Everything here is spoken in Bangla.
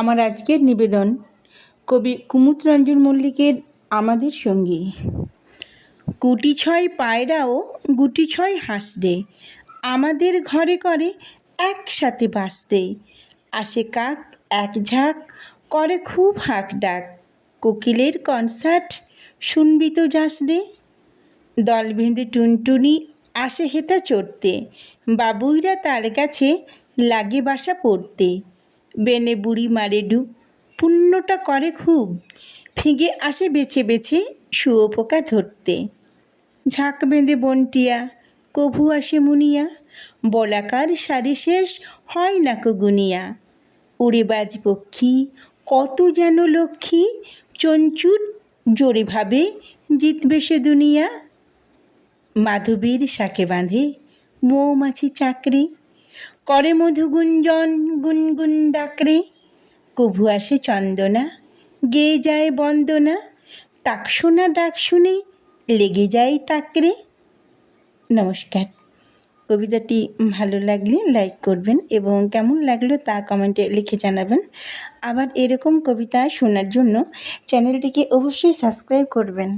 আমার আজকের নিবেদন, কবি কুমুদ রঞ্জন মল্লিকের আমাদের সঙ্গী। কুটি ছয় পায়রাও গুটি ছয় হাঁসরে আমাদের ঘরে করে একসাথে বাসরে আসে কাক, এক ঝাঁক, করে খুব হাঁক ডাক। কোকিলের কনসার্ট শুনবি তো যাস রে দল বেঁধে টুনটুনি আসে হেতা চড়তে। বাবুইরা তার কাছে লাগে বাসা পড়তে। বেনে বুড়ি মারে ডুব পুণ্যটা করে খুব ফিগে আসে বেছে বেছে শুয়োপোকা ধরতে। ঝাঁক বেঁধে বন্টিয়া, কভু আসে মুনিয়া, বলাকার সারি শেষ হয় না কো উড়ে বাজ পক্ষী, কত যেন লক্ষ্মী, চঞ্চুর জোরে ভাবে জিতবে সে দুনিয়া। মাধবীর শাকে বাঁধে মৌমাছি চাকরি করে মধু গুঞ্জন গুনগুন ডাকরে কভু আসে চন্দনা, গেয়ে যায় বন্দনা টাকশোনা ডাক শুনে লেগে যায় তাকরে। নমস্কার। কবিতাটি ভালো লাগলে লাইক করবেন এবং কেমন লাগল তা কমেন্টে লিখে জানাবেন। আবার এরকম কবিতা শোনার জন্য চ্যানেলটিকে অবশ্যই সাবস্ক্রাইব করবেন।